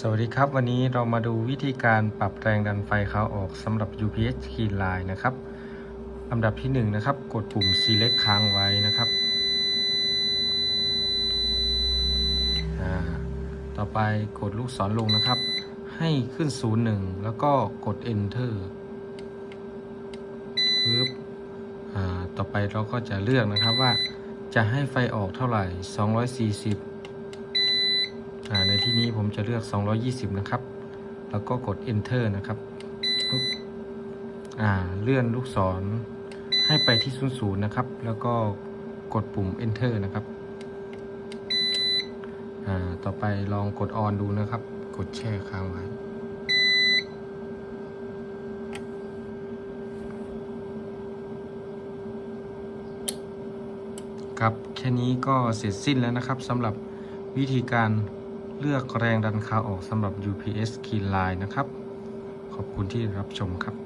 สวัสดีครับวันนี้เรามาดูวิธีการปรับแรงดันไฟขาออกสำหรับ UPS Key Line นะครับลำดับที่1นงนะครับ กดปุ่ม Select ค้างไว้นะครับ ต่อไปกดลูกศรลงนะครับ ให้ขึ้น 0 1 แล้วก็กด Enter ปึ๊บต่อไปเราก็จะเลือกนะครับว่าจะให้ไฟออกเท่าไหร่ 240 ในที่นี้ผมจะเลือก 220 นะครับ แล้วก็กด enter นะครับเลื่อนลูกศรให้ไปที่00นย์นะครับ แล้วก็กดปุ่ม enter นะครับ ต่อไปลองกด on ดูนะครับ กดแช่ค้างไว้ครับแค่นี้ก็เสร็จสิ้นแล้วนะครับสำหรับวิธีการ เลือกแรงดันขาออกสำหรับ UPS Key Line นะครับ ขอบคุณที่รับชมครับ